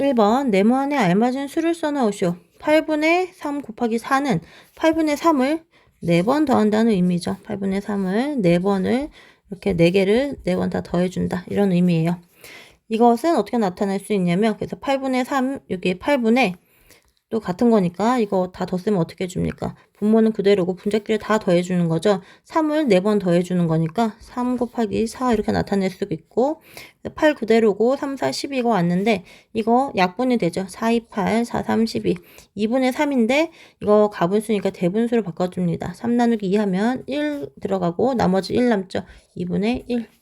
1번 네모안에 알맞은 수를 써넣으시오. 8분의 3 곱하기 4는 8분의 3을 4번 더한다는 의미죠. 8분의 3을 4번을 이렇게 4개를 4번 다 더해준다. 이런 의미예요. 이것은 어떻게 나타낼 수 있냐면 그래서 8분의 3 여기 8분의 또 같은 거니까 이거 다 덧쓰면 어떻게 해줍니까? 분모는 그대로고 분자끼리 다 더해주는 거죠. 3을 4번 더해주는 거니까 3 곱하기 4 이렇게 나타낼 수도 있고 8 그대로고 3, 4, 12가 왔는데 이거 약분이 되죠. 4, 2, 8, 4, 3, 12 2분의 3인데 이거 가분수니까 대분수로 바꿔줍니다. 3 나누기 2 하면 1 들어가고 나머지 1 남죠. 2분의 1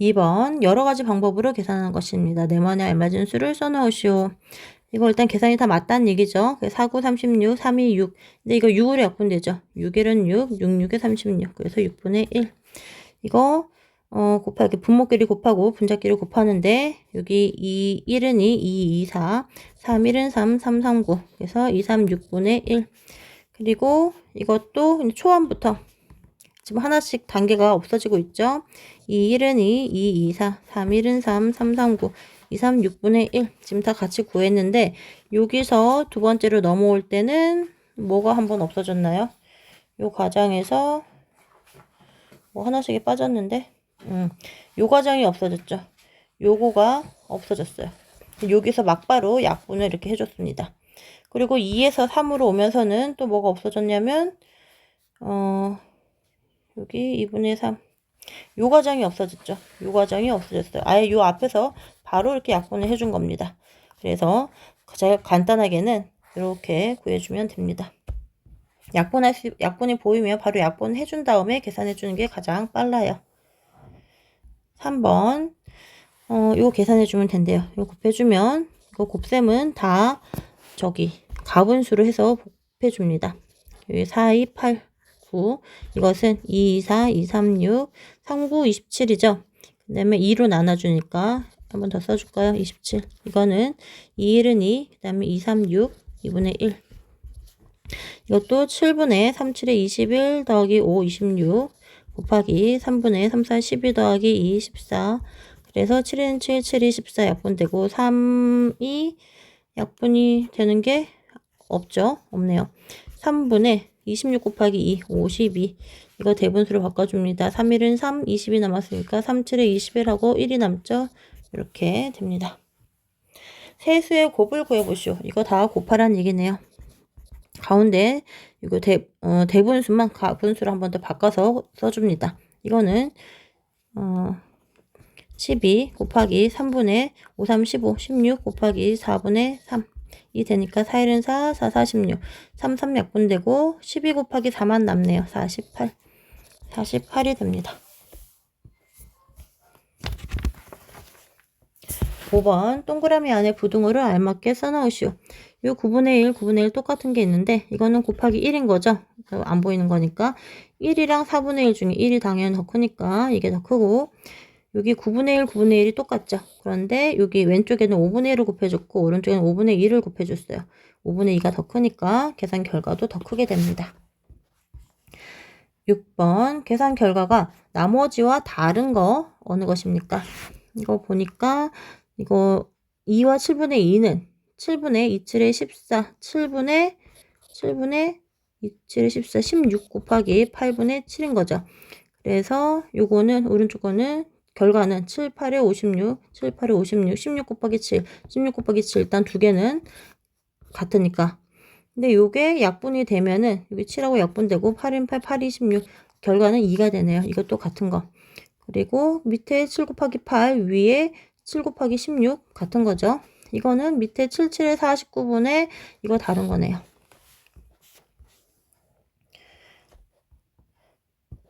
2번 여러 가지 방법으로 계산하는 것입니다. 네모에 알맞은 수를 써넣으시오. 이거 일단 계산이 다 맞다는 얘기죠. 4, 9, 36, 3, 2, 6. 근데 이거 6으로 약분되죠. 6, 1은 6, 6, 6에 36. 그래서 6분의 1. 이거 어, 곱하기 분모끼리 곱하고 분자끼리 곱하는데 여기 2, 1은 2, 2, 2, 4, 3, 1은 3, 3, 3, 9. 그래서 2, 3, 6분의 1. 그리고 이것도 초반부터 지금 하나씩 단계가 없어지고 있죠. 2, 1은 2, 2, 2, 4, 3, 1은 3, 3, 3, 9, 2, 3, 6분의 1. 지금 다 같이 구했는데 여기서 두 번째로 넘어올 때는 뭐가 한 번 없어졌나요? 요 과정에서 뭐 하나씩이 빠졌는데 음, 요 과정이 없어졌죠. 요거가 없어졌어요. 여기서 막바로 약분을 이렇게 해줬습니다. 그리고 2에서 3으로 오면서는 또 뭐가 없어졌냐면 어 여기 2분의 3. 요 과정이 없어졌죠. 요 과정이 없어졌어요. 아예 요 앞에서 바로 이렇게 약분을 해준 겁니다. 그래서 제가 간단하게는 이렇게 구해주면 됩니다. 약분할 수, 약분이 보이면 바로 약분 해준 다음에 계산해 주는 게 가장 빨라요. 3번 어, 이거 계산해 주면 된대요. 이거 곱해주면 이거 곱셈은 다 저기 가분수로 해서 곱해 줍니다. 여기 4, 2, 8 9. 이것은 2, 2, 4, 2, 3, 6, 3, 9, 27이죠. 그 다음에 2로 나눠주니까 한 번 더 써줄까요? 27. 이거는 2, 1은 2, 그 다음에 2, 3, 6, 2분의 1. 이것도 7분의 3, 7에 21 더하기 5, 26 곱하기 3분의 3, 4, 12 더하기 2, 14. 그래서 7은 7, 7이 14 약분되고 3이 약분이 되는 게 없죠? 없네요. 3분의 26 곱하기 2, 52. 이거 대분수로 바꿔줍니다. 3일은 3, 20이 남았으니까 3, 7에 21하고 1이 남죠? 이렇게 됩니다. 세수의 곱을 구해보시오. 이거 다 곱하란 얘기네요. 가운데 이거 대, 어, 대분수만 가분수로 한 번 더 바꿔서 써줍니다. 이거는 어, 12 곱하기 3분의 5, 3, 15, 16 곱하기 4분의 3. 이 되니까 4, 1은 4, 4, 46. 3, 3 약분되고 12 곱하기 4만 남네요. 48. 48이 됩니다. 5번 동그라미 안에 부등호를 알맞게 써넣으시오. 요 9분의 1, 9분의 1 똑같은 게 있는데 이거는 곱하기 1인 거죠. 안 보이는 거니까 1이랑 4분의 1 중에 1이 당연히 더 크니까 이게 더 크고 여기 9분의 1, 9분의 1이 똑같죠. 그런데 여기 왼쪽에는 5분의 1을 곱해줬고 오른쪽에는 5분의 1을 곱해줬어요. 5분의 2가 더 크니까 계산 결과도 더 크게 됩니다. 6번 계산 결과가 나머지와 다른 거 어느 것입니까? 이거 보니까 이거 2와 7분의 2는 7분의 2, 7의 14, 7분의 7분의 2, 7의 14, 16 곱하기 8분의 7인 거죠. 그래서 요거는 오른쪽 거는 결과는 7, 8에 56, 7, 8에 56, 16 곱하기 7, 16 곱하기 7 일단 두 개는 같으니까. 근데 요게 약분이 되면은 여기 7하고 약분되고 8인 8, 8, 26 결과는 2가 되네요. 이것도 같은 거. 그리고 밑에 7 곱하기 8 위에 7 곱하기 16 같은 거죠. 이거는 밑에 7, 7에 49분의 이거 다른 거네요.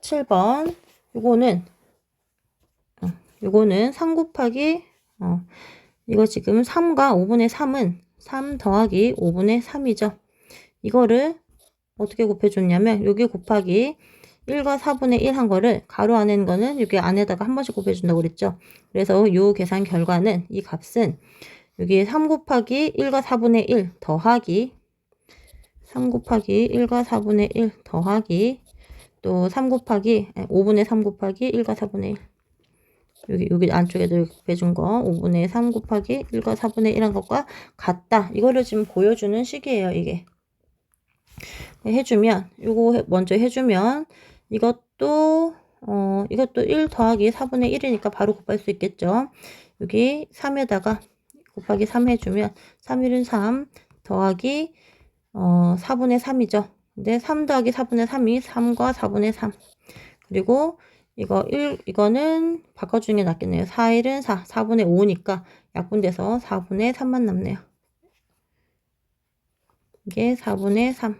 7번 요거는 요거는 3 곱하기 어, 이거 지금 3과 5분의 3은 3 더하기 5분의 3이죠. 이거를 어떻게 곱해줬냐면 여기 곱하기 1과 4분의 1 한 거를 가로 안에 있는 거는 여기 안에다가 한 번씩 곱해준다고 그랬죠. 그래서 요 계산 결과는 이 값은 여기 3 곱하기 1과 4분의 1 더하기 3 곱하기 1과 4분의 1 더하기 또 3 곱하기 5분의 3 곱하기 1과 4분의 1 여기, 여기 안쪽에도 곱해준 거 5분의 3 곱하기 1과 4분의 1한 것과 같다. 이거를 지금 보여주는 식이에요, 이게. 해주면, 요거 먼저 해주면, 이것도, 어, 이것도 1 더하기 4분의 1이니까 바로 곱할 수 있겠죠. 여기 3에다가 곱하기 3 해주면, 3, 1은 3, 더하기, 어, 4분의 3이죠. 근데 3 더하기 4분의 3이 3과 4분의 3. 그리고 이거 1, 이거는 바꿔주는 게 낫겠네요. 4, 1은 4, 4분의 5니까 약분돼서 4분의 3만 남네요. 이게 4분의 3.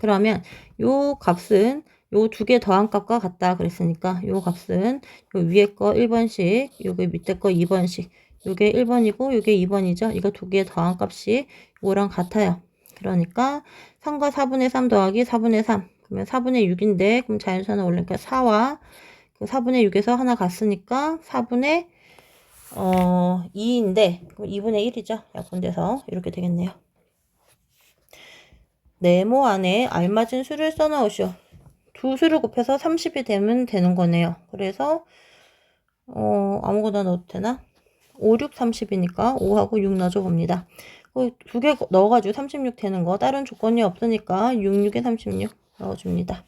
그러면 요 값은 요 두 개 더한 값과 같다 그랬으니까 요 값은 요 위에 거 1번씩, 요게 밑에 거 2번씩. 요게 1번이고 요게 2번이죠. 이거 두 개 더한 값이 요거랑 같아요. 그러니까 3과 4분의 3 더하기 4분의 3. 그러면 4분의 6인데 그럼 자연수는 올리니까 4와 그 4분의 6에서 하나 갔으니까 4분의 어 2인데 그럼 2분의 1이죠. 약분돼서 이렇게 되겠네요. 네모 안에 알맞은 수를 써넣으시오. 두 수를 곱해서 30이 되면 되는 거네요. 그래서 어 아무거나 넣어도 되나? 5, 6, 30이니까 5하고 6 넣어줘 봅니다. 두 개 넣어가지고 36 되는 거 다른 조건이 없으니까 6, 6에 36 넣어줍니다.